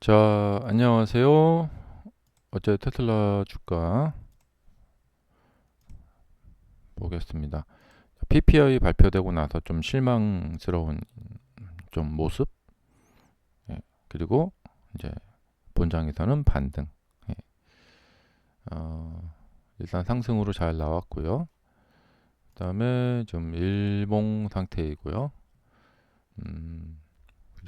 자, 안녕하세요. 어제 테슬라 주가 보겠습니다. PPI 발표되고 나서 좀 실망스러운 좀 모습, 예, 그리고 이제 본장에서는 반등. 예. 어, 일단 상승으로 잘 나왔고요. 그다음에 좀 일봉 상태이고요. 음,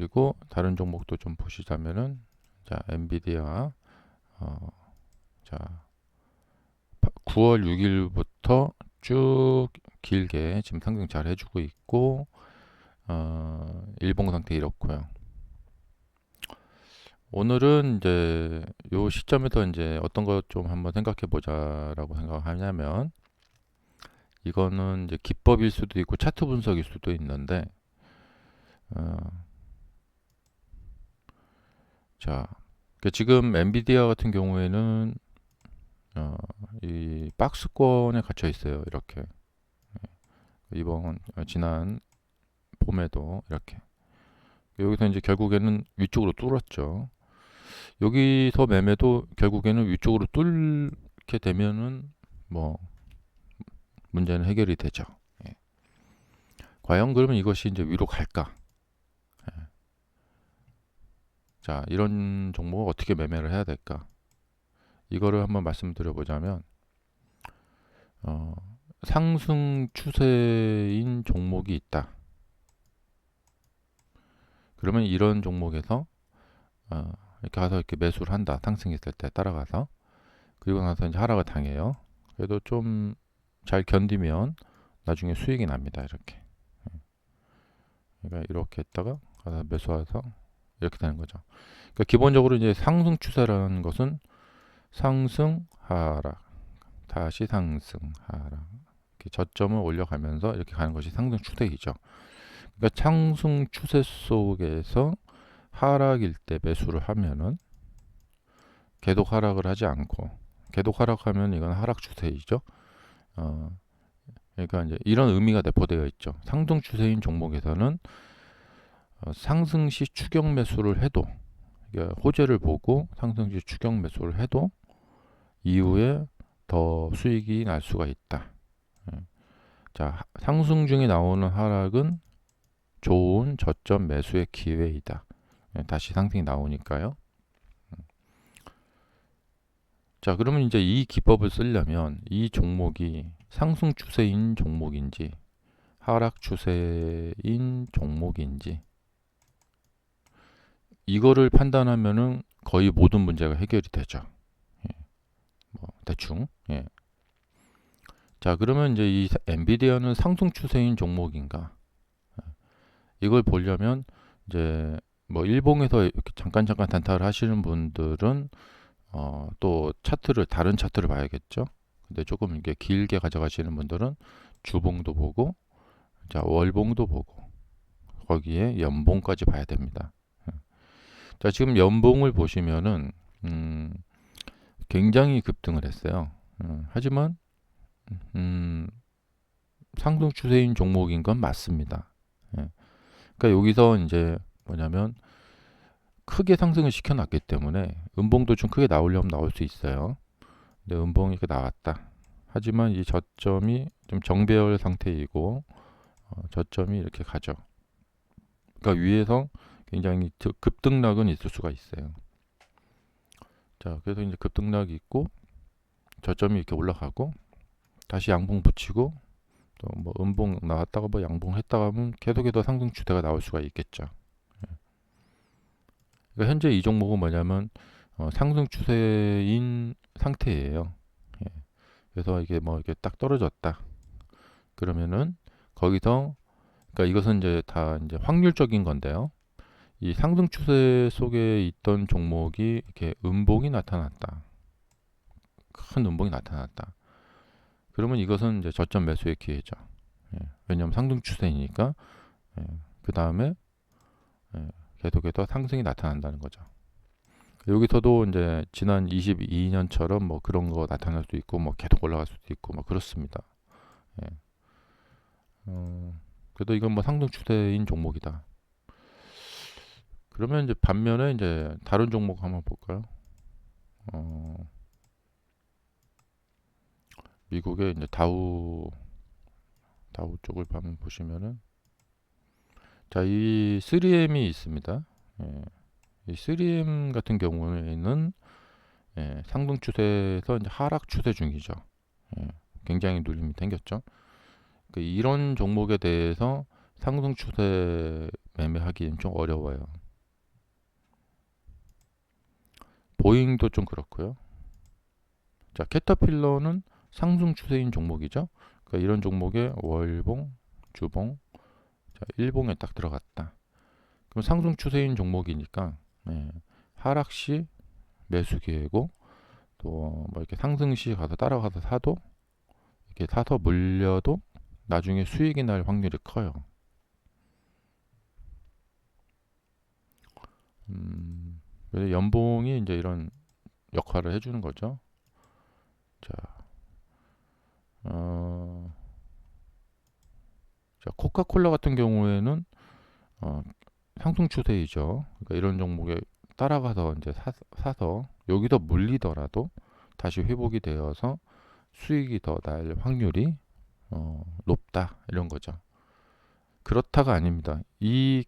그리고 다른 종목도 좀 보시자면은 자 엔비디아 어, 자 9월 6일부터 쭉 길게 지금 상승 잘 해주고 있고 어, 일봉 상태 이렇고요. 오늘은 이제 요 시점에서 이제 어떤 것 좀 한번 생각해 보자라고 생각하냐면 이거는 이제 기법일 수도 있고 차트 분석일 수도 있는데 어, 자, 그 지금 엔비디아 같은 경우에는 어, 이 박스권에 갇혀 있어요. 이렇게 예. 이번 어, 지난 봄에도 이렇게 여기서 이제 결국에는 위쪽으로 뚫었죠. 여기서 매매도 결국에는 위쪽으로 뚫게 되면은 뭐 문제는 해결이 되죠. 예. 과연 그러면 이것이 이제 위로 갈까? 자, 이런 종목을 어떻게 매매를 해야 될까? 이거를 한번 말씀드려 보자면 어, 상승 추세인 종목이 있다. 그러면 이런 종목에서 어, 이렇게 가서 이렇게 매수를 한다. 상승했을 때 따라가서 그리고 나서 이제 하락을 당해요. 그래도 좀 잘 견디면 나중에 수익이 납니다. 이렇게. 그러니까 이렇게 했다가 가서 매수해서 이렇게 되는 거죠. 그러니까 기본적으로 이제 상승 추세라는 것은 상승 하락 다시 상승 하락 저점을 올려가면서 이렇게 가는 것이 상승 추세이죠. 그러니까 상승 추세 속에서 하락일 때 매수를 하면은 계속 하락을 하지 않고 계속 하락하면 이건 하락 추세이죠. 어, 그러니까 이제 이런 의미가 내포되어 있죠. 상승 추세인 종목에서는 어, 상승 시 추격 매수를 해도 호재를 보고 상승 시 추격 매수를 해도 이후에 더 수익이 날 수가 있다. 예. 자, 상승 중에 나오는 하락은 좋은 저점 매수의 기회이다. 예, 다시 상승이 나오니까요. 음. 자, 그러면 이제 이 기법을 쓰려면 이 종목이 상승 추세인 종목인지 하락 추세인 종목인지 이거를 판단하면은 거의 모든 문제가 해결이 되죠. 예. 뭐 대충. 예. 자, 그러면 이제 이 엔비디아는 상승 추세인 종목인가? 예. 이걸 보려면 이제 뭐 일봉에서 이렇게 잠깐 잠깐 단타를 하시는 분들은 어, 또 차트를 다른 차트를 봐야겠죠. 근데 조금 이게 길게 가져가시는 분들은 주봉도 보고 자 월봉도 보고 거기에 연봉까지 봐야 됩니다. 자, 지금 연봉을 보시면은 음, 굉장히 급등을 했어요. 음, 하지만 음, 상승 추세인 종목인 건 맞습니다. 예. 그러니까 여기서 이제 뭐냐면 크게 상승을 시켜놨기 때문에 음봉도 좀 크게 나오려면 나올 수 있어요. 근데 음봉이 이렇게 나왔다. 하지만 이 저점이 좀 정배열 상태이고 어, 저점이 이렇게 가죠. 그러니까 위에서 굉장히 급등락은 있을 수가 있어요. 자, 그래서 이제 급등락이 있고 저점이 이렇게 올라가고 다시 양봉 붙이고 또 뭐 음봉 나왔다가 뭐 양봉 했다가 하면 계속해서 상승 추세가 나올 수가 있겠죠. 예. 그러니까 현재 이 종목은 뭐냐면 어, 상승 추세인 상태예요. 예. 그래서 이게 뭐 이렇게 딱 떨어졌다. 그러면은 거기서 그러니까 이것은 이제 다 이제 확률적인 건데요. 이 상승 추세 속에 있던 종목이 이렇게 음봉이 나타났다. 큰 음봉이 나타났다. 그러면 이것은 이제 저점 매수의 기회죠. 예, 왜냐하면 상승 추세이니까 예, 그 다음에 예, 계속해서 상승이 나타난다는 거죠. 여기서도 이제 지난 22년처럼 뭐 그런 거 나타날 수도 있고 뭐 계속 올라갈 수도 있고 뭐 그렇습니다. 예. 어, 그래도 이건 뭐 상승 추세인 종목이다. 그러면 이제 반면에 이제 다른 종목 한번 볼까요? 어, 미국의 이제 다우 다우 쪽을 한번 보시면은 자, 이 3M이 있습니다. 예, 이 3M 같은 경우에는 예, 상승 추세에서 이제 하락 추세 중이죠. 예, 굉장히 눌림이 생겼죠. 그 이런 종목에 대해서 상승 추세 매매하기는 좀 어려워요. 보잉도 좀 그렇고요. 자, 캐터필러는 상승 추세인 종목이죠. 그러니까 이런 종목에 월봉, 주봉, 자, 일봉에 딱 들어갔다. 그럼 상승 추세인 종목이니까 예, 하락 시 매수 기회고 또 뭐 이렇게 상승 시 가서 따라가서 사도 이렇게 사서 물려도 나중에 수익이 날 확률이 커요. 음, 그래서 연봉이 이제 이런 역할을 해주는 거죠. 자, 어, 자 코카콜라 같은 경우에는 어, 상승 추세이죠. 그러니까 이런 종목에 따라가서 이제 사, 사서 여기서 물리더라도 다시 회복이 되어서 수익이 더 날 확률이 어, 높다 이런 거죠. 그렇다가 아닙니다. 이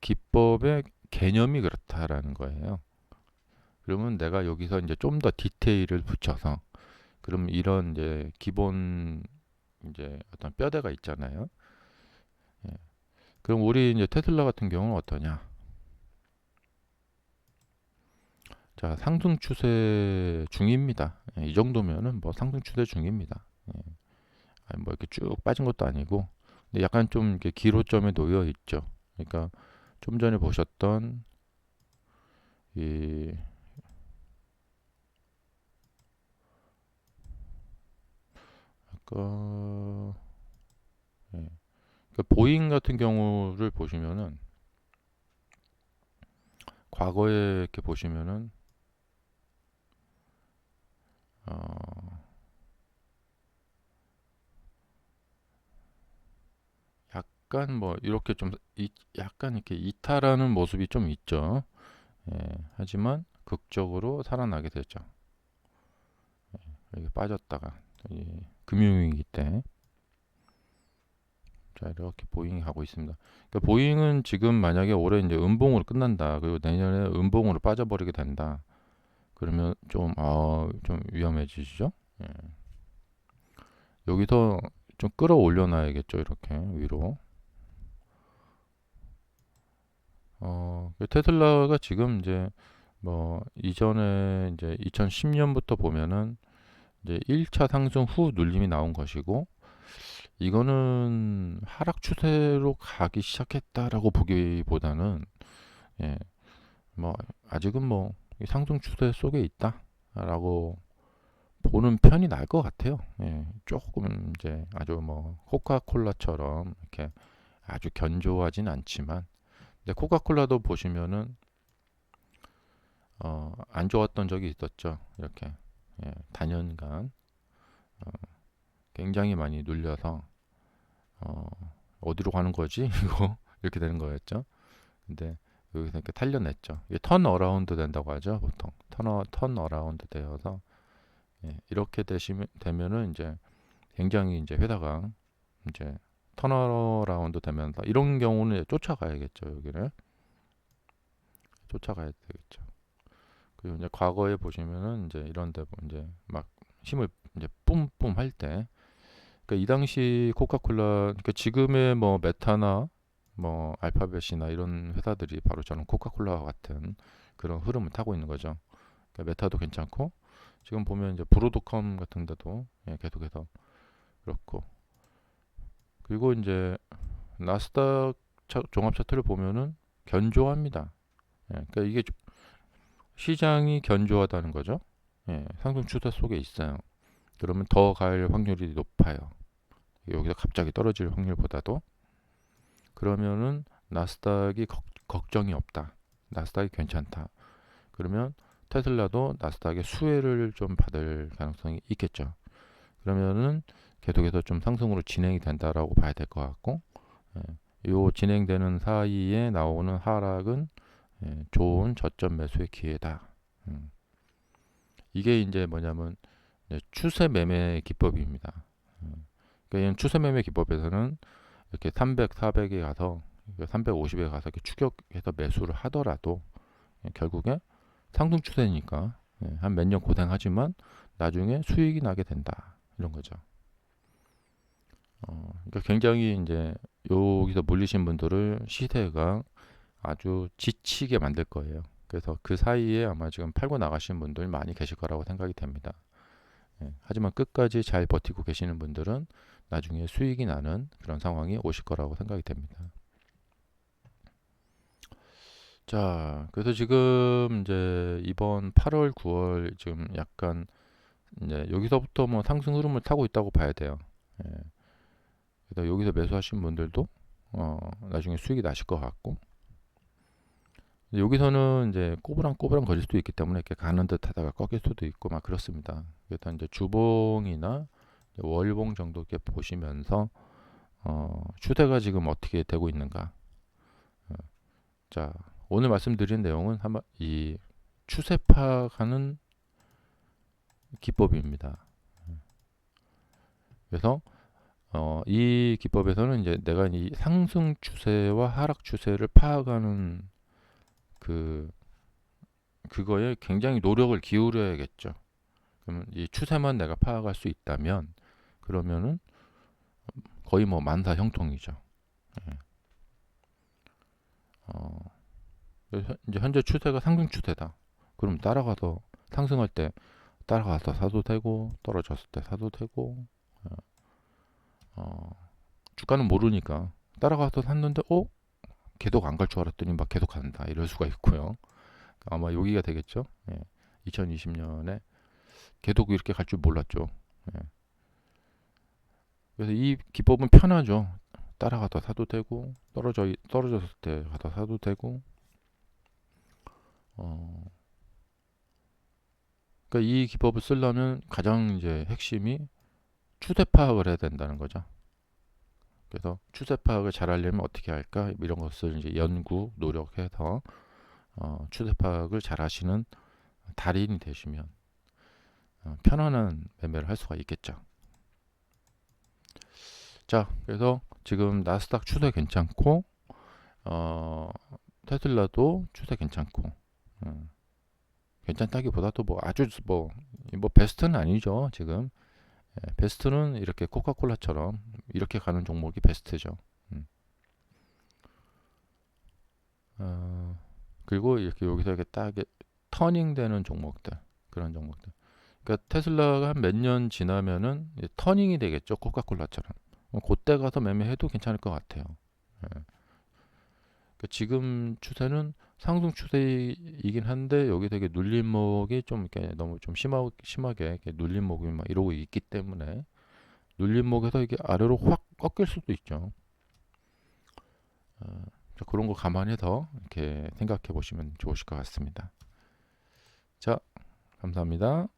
기법의 개념이 그렇다라는 거예요. 그러면 내가 여기서 이제 좀 더 디테일을 붙여서 그럼 이런 이제 기본 이제 어떤 뼈대가 있잖아요. 예. 그럼 우리 이제 테슬라 같은 경우는 어떠냐? 자, 상승 추세 중입니다. 예, 이 정도면은 뭐 상승 추세 중입니다. 예. 아니 뭐 이렇게 쭉 빠진 것도 아니고, 근데 약간 좀 이렇게 기로점에 놓여 있죠. 그러니까 좀 전에 보셨던 이 아까 예. 그 보잉 같은 경우를 보시면은 과거에 이렇게 보시면은 어 약간 뭐 이렇게 좀 이, 약간 이렇게 이탈하는 모습이 좀 있죠. 예, 하지만 극적으로 살아나게 되죠. 예, 빠졌다가 이 금융위기 때. 자 이렇게 보잉이 가고 있습니다. 그러니까 보잉은 지금 만약에 올해 이제 음봉으로 끝난다. 그리고 내년에 음봉으로 빠져버리게 된다. 그러면 좀, 어, 좀 위험해지죠. 예. 여기서 좀 끌어올려 놔야겠죠. 이렇게 위로. 어, 그 테슬라가 지금 이제 뭐 이전에 이제 2010년부터 보면은 이제 1차 상승 후 눌림이 나온 것이고 이거는 하락 추세로 가기 시작했다라고 보기보다는 예, 뭐 아직은 뭐 상승 추세 속에 있다라고 보는 편이 나을 것 같아요. 예, 조금 이제 아주 뭐 코카콜라처럼 이렇게 아주 견조하진 않지만 근데 코카콜라도 보시면은 어, 안 좋았던 적이 있었죠. 이렇게 예, 단연간 어, 굉장히 많이 눌려서 어, 어디로 가는 거지 이거 이렇게 되는 거였죠. 근데 여기서 이렇게 탄려냈죠. 이게 턴 어라운드 된다고 하죠. 보통 턴, 턴 어라운드 되어서 예, 이렇게 되시면 되면은 이제 굉장히 이제 회사가 이제 턴어라운드 되면서 이런 경우는 쫓아가야겠죠 여기를. 쫓아가야 되겠죠. 그리고 이제 과거에 보시면은 이제 이런데 이제 막 힘을 이제 뿜뿜 할 때 그러니까 이 당시 코카콜라 그러니까 지금의 뭐 메타나 뭐 알파벳이나 이런 회사들이 바로 저는 코카콜라와 같은 그런 흐름을 타고 있는 거죠. 그러니까 메타도 괜찮고 지금 보면 이제 브로드컴 같은 데도 예, 계속해서 그렇고 그리고 이제 나스닥 종합 차트를 보면은 견조합니다. 예, 그러니까 이게 시장이 견조하다는 거죠. 예, 상승 추세 속에 있어요. 그러면 더 갈 확률이 높아요. 여기서 갑자기 떨어질 확률보다도 그러면은 나스닥이 걱, 걱정이 없다. 나스닥이 괜찮다. 그러면 테슬라도 나스닥의 수혜를 좀 받을 가능성이 있겠죠. 그러면은 계속해서 좀 상승으로 진행이 된다라고 봐야 될 것 같고 예, 요 진행되는 사이에 나오는 하락은 예, 좋은 저점 매수의 기회다. 음. 이게 이제 뭐냐면 추세 매매 기법입니다. 음. 그러니까 추세 매매 기법에서는 이렇게 300, 400에 가서 350에 가서 이렇게 추격해서 매수를 하더라도 예, 결국에 상승 추세니까 예, 한몇 년 고생하지만 나중에 수익이 나게 된다 이런 거죠. 어, 그러니까 굉장히 이제 여기서 물리신 분들을 시세가 아주 지치게 만들 거예요. 그래서 그 사이에 아마 지금 팔고 나가시는 분들 많이 계실 거라고 생각이 됩니다. 예, 하지만 끝까지 잘 버티고 계시는 분들은 나중에 수익이 나는 그런 상황이 오실 거라고 생각이 됩니다. 자, 그래서 지금 이제 이번 8월, 9월 지금 약간 이제 여기서부터 뭐 상승 흐름을 타고 있다고 봐야 돼요. 예. 그래서 여기서 매수하신 분들도 어, 나중에 수익이 나실 것 같고 여기서는 이제 꼬부랑 꼬부랑 거릴 수도 있기 때문에 이렇게 가는 듯 하다가 꺾일 수도 있고 막 그렇습니다. 그래서 이제 주봉이나 월봉 정도 이렇게 보시면서 어, 추세가 지금 어떻게 되고 있는가. 어, 자, 오늘 말씀드린 내용은 한번 이 추세 파악하는 기법입니다. 그래서 어, 이 기법에서는 이제 내가 이 상승 추세와 하락 추세를 파악하는 그 그거에 굉장히 노력을 기울여야겠죠. 그러면 이 추세만 내가 파악할 수 있다면 그러면은 거의 뭐 만사 형통이죠. 예. 어, 이제 현재 추세가 상승 추세다. 그럼 따라가서 상승할 때 따라가서 사도 되고 떨어졌을 때 사도 되고 어, 어, 주가는 모르니까 따라가서 샀는데 어 계속 안 갈 줄 알았더니 막 계속 간다 이럴 수가 있고요. 아마 여기가 되겠죠. 예. 2020년에 계속 이렇게 갈 줄 몰랐죠. 예. 그래서 이 기법은 편하죠. 따라가다 사도 되고 떨어져 떨어졌을 때 가다 사도 되고. 어. 그러니까 이 기법을 쓰려면 가장 이제 핵심이 추세 파악을 해야 된다는 거죠. 그래서 추세 파악을 잘 하려면 어떻게 할까 이런 것을 이제 연구 노력해서 어, 추세 파악을 잘 하시는 달인이 되시면 어, 편안한 매매를 할 수가 있겠죠. 자, 그래서 지금 나스닥 추세 괜찮고 어, 테슬라도 추세 괜찮고 음, 괜찮다기보다도 뭐 아주 뭐, 뭐 베스트는 아니죠 지금 예, 베스트는 이렇게 코카콜라처럼 이렇게 가는 종목이 베스트죠. 음. 어, 그리고 이렇게 여기서 이렇게 딱 터닝 되는 종목들 그런 종목들. 그러니까 테슬라가 한 몇 년 지나면은 터닝이 되겠죠 코카콜라처럼. 뭐 그때 가서 매매해도 괜찮을 것 같아요. 예. 그러니까 지금 추세는 상승 추세이긴 한데 여기 되게 눌림목이 좀 이렇게 너무 좀 심하, 심하게 눌림목이 막 이러고 있기 때문에 눌림목에서 이게 아래로 확 꺾일 수도 있죠. 어, 그런 거 감안해서 이렇게 생각해 보시면 좋으실 것 같습니다. 자, 감사합니다.